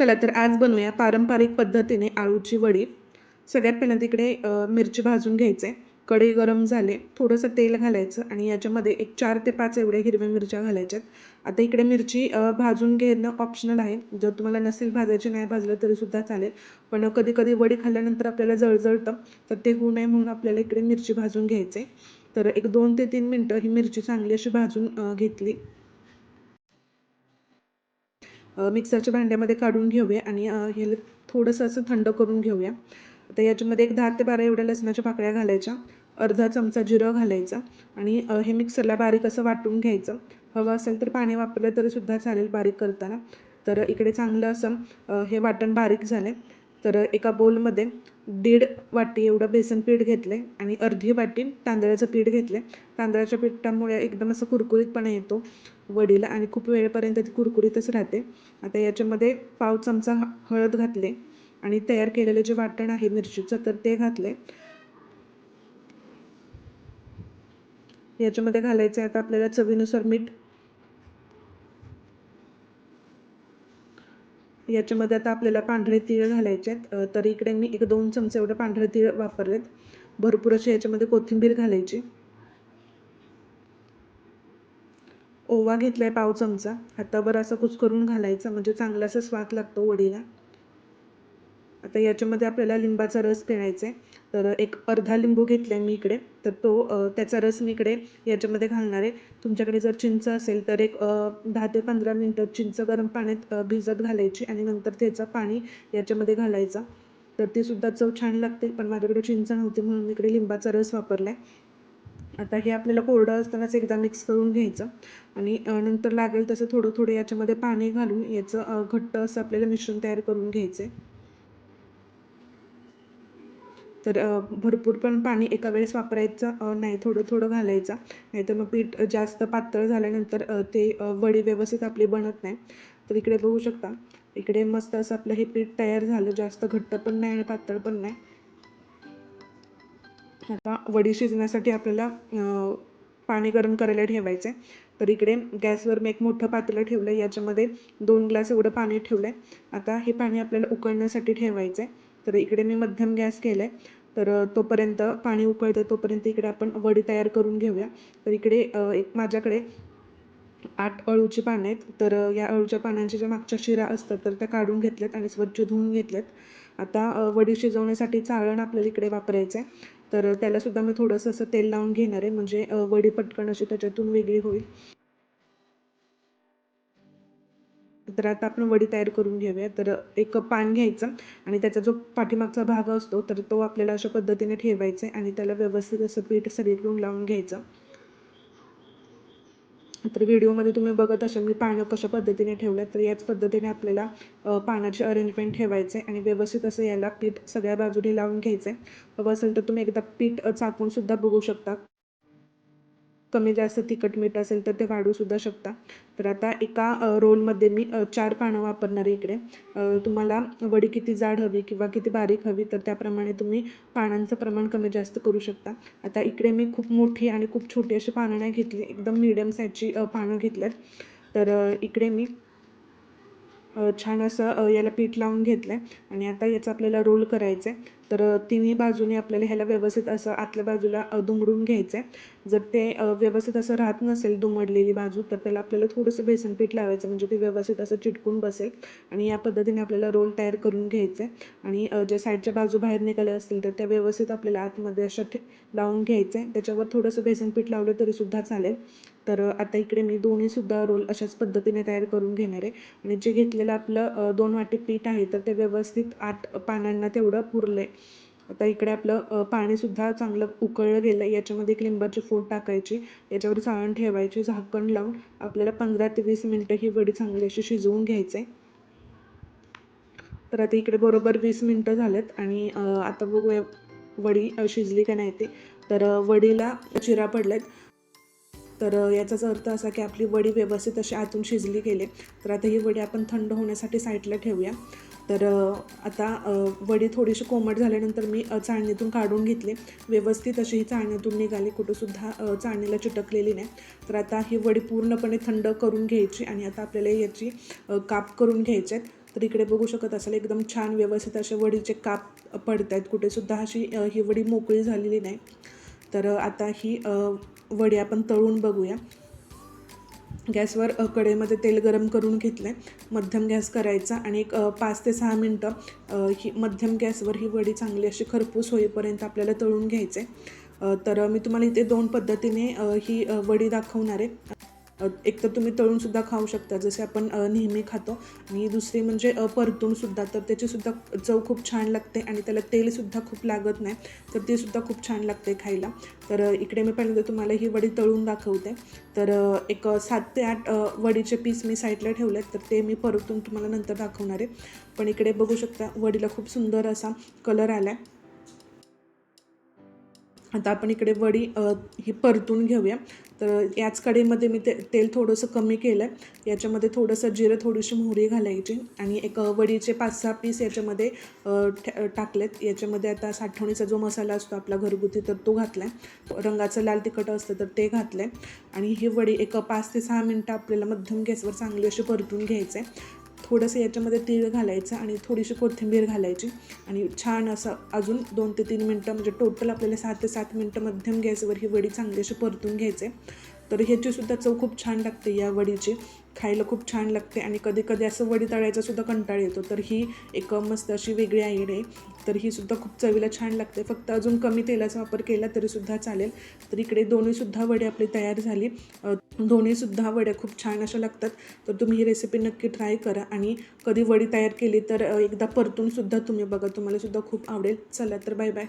चला तर आज बनवूया पारंपरिक पद्धतीने आळूची वडी. सगळ्यात पहिल्यांदा तिकडे मिरची भाजून घ्यायचे. कढई गरम झाले थोडंसं तेल घालायचं आणि याच्यामध्ये एक चार ते पाच एवढ्या हिरव्या मिरच्या घालायच्यात. आता इकडे मिरची भाजून घेणं ऑप्शनल आहे. जर तुम्हाला नसेल भाजायची नाही भाजलं तरीसुद्धा चालेल. पण कधी कधी वडी खाल्ल्यानंतर आपल्याला जळजळतं तर ते होऊ नये म्हणून आपल्याला इकडे मिरची भाजून घ्यायचे. तर एक दोन ते तीन मिनटं ही मिरची चांगली अशी भाजून घेतली. मिक्सरच्या भांड्यामध्ये काढून घेऊया आणि ह्याला हे थोडंसं असं थंड करून घेऊया. आता याच्यामध्ये एक दहा ते बारा एवढ्या लसणाच्या पाकळ्या घालायच्या अर्धा चमचा जिरं घालायचा आणि हे मिक्सरला बारीक असं वाटून घ्यायचं. हवं असेल तर पाणी वापरलं तरीसुद्धा चालेल बारीक करताना. तर इकडे चांगलं असं हे वाटण बारीक झालं आहे तर एका बोलमध्ये दीड वाटी एवढं बेसन पीठ घेतले आणि अर्धी वाटी तांदळाचं पीठ घेतले तांदळाच्या पिठामुळे एकदम असं कुरकुरीतपणा येतो वडीला आणि खूप वेळेपर्यंत ती कुरकुरीतच राहते. आता याच्यामध्ये पाव चमचा हळद घातले आणि तयार केलेले जे वाटण आहे मिरचीचं तर ते घातले याच्यामध्ये घालायचं आहे आता आपल्याला चवीनुसार मीठ याच्यामध्ये आता आपल्याला पांढरे तीळ घालायचे आहेत. तर इकडे मी एक दोन चमचे एवढे पांढरे तीळ वापरलेत. भरपूर अशी याच्यामध्ये कोथिंबीर घालायची. ओवा घेतला आहे पाव चमचा. हातावर असा कुचकरून घालायचा. म्हणजे चांगला असा स्वाद लागतो वडीला. आता याच्यामध्ये आपल्याला लिंबाचा रस पिळायचा आहे तर एक अर्धा लिंबू घेतला आहे मी इकडे. तर तो त्याचा रस मी इकडे याच्यामध्ये घालणार आहे. तुमच्याकडे जर चिंच असेल तर एक दहा ते पंधरा मिनटं चिंच गरम पाण्यात भिजत घालायची आणि नंतर त्याचं पाणी याच्यामध्ये घालायचं. तर ती सुद्धा चव छान लागते पण माझ्याकडे चिंच नव्हती म्हणून मी इकडे लिंबाचा रस वापरला आहे आता हे आपल्याला कोरडं असतानाच एकदा मिक्स करून घ्यायचं आणि नंतर लागेल तसं थोडं थोडं याच्यामध्ये पाणी घालून याचं घट्ट असं आपल्याला मिश्रण तयार करून घ्यायचं आहे तर भरपूर पण पाणी एका वेळेस वापरायचं नाही थोडं थोडं घालायचं. नाही तर मग पीठ जास्त पातळ झाल्यानंतर ते वडी व्यवस्थित आपली बनत नाही. तर इकडे बघू शकता. इकडे मस्त असं आपलं हे पीठ तयार झालं. जास्त घट्ट पण नाही आणि पातळ पण नाही. आता वडी शिजण्यासाठी आपल्याला पाणी गरम करायला ठेवायचं आहे तर इकडे गॅसवर मी एक मोठं पातेलं ठेवलं आहे याच्यामध्ये दोन ग्लास एवढं पाणी ठेवलं आहे आता हे पाणी आपल्याला उकळण्यासाठी ठेवायचं आहे तर इकडे मी मध्यम गॅस केला आहे तर तोपर्यंत पाणी उकळतं तोपर्यंत इकडे आपण वडी तयार करून घेऊया. तर इकडे एक माझ्याकडे आठ अळूची पानं आहेत. तर या अळूच्या पानांच्या ज्या मागच्या शिरा असतात तर त्या काढून घेतल्यात आणि स्वच्छ धुवून घेतल्यात. आता वडी शिजवण्यासाठी चाळण आपल्याला इकडे वापरायचं आहे. तर त्यालासुद्धा मी थोडंसं असं तेल लावून घेणार आहे. म्हणजे वडी पटकन अशी त्याच्यातून वेगळी होईल. तर आता आपण वडी तयार करून घेऊया. तर एक पान घ्यायचं आणि त्याचा जो पाठीमागचा भाग असतो तर तो आपल्याला अशा पद्धतीने ठेवायचा आहे आणि त्याला व्यवस्थित असं पीठ सरीकडून लावून घ्यायचं. तर व्हिडिओमध्ये तुम्ही बघत असाल मी पानं कशा पद्धतीने ठेवल्यात तर याच पद्धतीने आपल्याला पानाची अरेंजमेंट ठेवायचं आहे आणि व्यवस्थित असं याला पीठ सगळ्या बाजूने लावून घ्यायचं आहे. हवं असेल तर तुम्ही एकदा पीठ चाकूनसुद्धा बघू शकता. कमी जास्त तिखट मीठ असेल तर ते वाढू सुद्धा शकता. तर आता एका रोलमध्ये मी चार पानं वापरणार आहे इकडे. तुम्हाला वडी किती जाड हवी किंवा किती बारीक हवी तर त्याप्रमाणे तुम्ही पानांचं प्रमाण कमी जास्त करू शकता. आता इकडे मी खूप मोठी आणि खूप छोटी अशी पानं नाही घेतली. एकदम मिडियम साईजची पानं घेतल्यात. तर इकडे मी छान असं याला पीठ लावून घेतलं आहे आणि आता याचा आपल्याला रोल करायचं आहे तर तिन्ही बाजूने आपल्याला ह्याला व्यवस्थित असं आतल्या बाजूला दुमडून घ्यायचं आहे जर ते व्यवस्थित असं राहत नसेल दुमडलेली बाजू तर त्याला आपल्याला थोडंसं बेसन पीठ लावायचं म्हणजे ते व्यवस्थित असं चिटकून बसेल आणि या पद्धतीने आपल्याला रोल तयार करून घ्यायचं आहे आणि ज्या साईडच्या बाजू बाहेर निघाल्या असतील तर त्या व्यवस्थित आपल्याला आतमध्ये अशा ठे लावून घ्यायचं आहे त्याच्यावर थोडंसं बेसन पीठ लावलं तरीसुद्धा चालेल. तर आता इकडे मी दोन्हीसुद्धा रोल अशाच पद्धतीने तयार करून घेणार आहे. आणि जे घेतलेलं आपलं दोन वाटी पीठ आहे तर ते व्यवस्थित आठ पानांना तेवढं पुरलं आहे आता इकडे आपलं पाणीसुद्धा चांगलं उकळलं गेलं आहे याच्यामध्ये एक लिंबाची फोड टाकायची. याच्यावर चाळण ठेवायची झाकण लावून आपल्याला पंधरा ते वीस मिनटं ही वडी चांगली अशी शिजवून घ्यायचं आहे तर आता इकडे बरोबर वीस मिनटं झालेत आणि आता बघूया वडी शिजली का नाही ते. तर वडीला चिरा पडल्यात तर याचाच अर्थ असा की आपली वडी व्यवस्थित अशी आतून शिजली गेली. तर आता ही वडी आपण थंड होण्यासाठी साईडला ठेवूया. तर आता वडी थोडीशी कोमट झाल्यानंतर मी चाळणीतून काढून घेतली. व्यवस्थित अशी ही चाळणीतून निघाली. कुठंसुद्धा चाळणीला चिटकलेली नाही. तर आता ही वडी पूर्णपणे थंड करून घ्यायची आणि आता आपल्याला याची काप करून घ्यायचे आहेत. तर इकडे बघू शकत असाल एकदम छान व्यवस्थित असे वडीचे काप पडत आहेत कुठेसुद्धा अशी ही वडी मोकळी झालेली नाही. तर आता ही वडी आपण तळून बघूया. गॅसवर कडेमध्ये कढईमध्ये तेल गरम करून घेतलं आहे मध्यम गॅस करायचा आणि एक पाच ते सहा मिनटं ही मध्यम गॅसवर ही वडी चांगली अशी खरपूस होईपर्यंत आपल्याला तळून घ्यायचे तर मी तुम्हाला इथे दोन पद्धतीने ही वडी दाखवणार आहे. एक तर तुम्ही तळूनसुद्धा खाऊ शकता जसे आपण नेहमी खातो. आणि दुसरी म्हणजे परतूनसुद्धा तर त्याचीसुद्धा चव खूप छान लागते आणि त्याला तेलसुद्धा खूप लागत नाही तर ते सुद्धा खूप छान लागते खायला. तर इकडे मी पहिल्यांदा तुम्हाला ही वडी तळून दाखवते. तर एक सात ते आठ वडीचे पीस मी साईडला ठेवले आहेत तर ते मी परतून तुम्हाला नंतर दाखवणार आहे. पण इकडे बघू शकता वडीला खूप सुंदर असा कलर आला आहे आता आपण इकडे वडी ही परतून घेऊया. तर याच कढईमध्ये मी ते तेल थोडंसं कमी केलं आहे याच्यामध्ये थोडंसं जिरं थोडीशी मोहरी घालायची आणि एक वडीचे पाच सहा पीस याच्यामध्ये टाकलेत. याच्यामध्ये आता साठवणीचा जो मसाला असतो आपला घरगुती तर तो घातला आहे रंगाचं लाल तिखट असतं तर ते घातलं आहे आणि ही वडी एक पाच ते सहा मिनटं आपल्याला मध्यम गॅसवर चांगली अशी परतून घ्यायचं आहे थोडंसं याच्यामध्ये तीळ घालायचं आणि थोडीशी कोथिंबीर घालायची. आणि छान असं अजून दोन ते तीन मिनटं म्हणजे टोटल आपल्याला सात ते सात मिनटं मध्यम गॅसवर ही वडी चांगली अशी परतून घ्यायचे. तर ह्याचीसुद्धा चव खूप छान लागते या वडीची. खायला खूप छान लागते आणि कधी कधी असं वडी तळायचासुद्धा कंटाळ येतो. तर ही एक मस्त अशी वेगळी आयडिया आहे. तर ही सुद्धा खूप चवीला छान लागते. फक्त अजून कमी तेलाचा वापर केला तरीसुद्धा चालेल. तर इकडे दोन्हीसुद्धा वडे आपली तयार झाली. दोन्हीसुद्धा वड्या खूप छान अशा लागतात. तर तुम्ही ही रेसिपी नक्की ट्राय करा आणि कधी वडी तयार केली तर एकदा परतून सुद्धा तुम्ही बघा. तुम्हाला सुद्धा खूप आवडेल. चला तर बाय बाय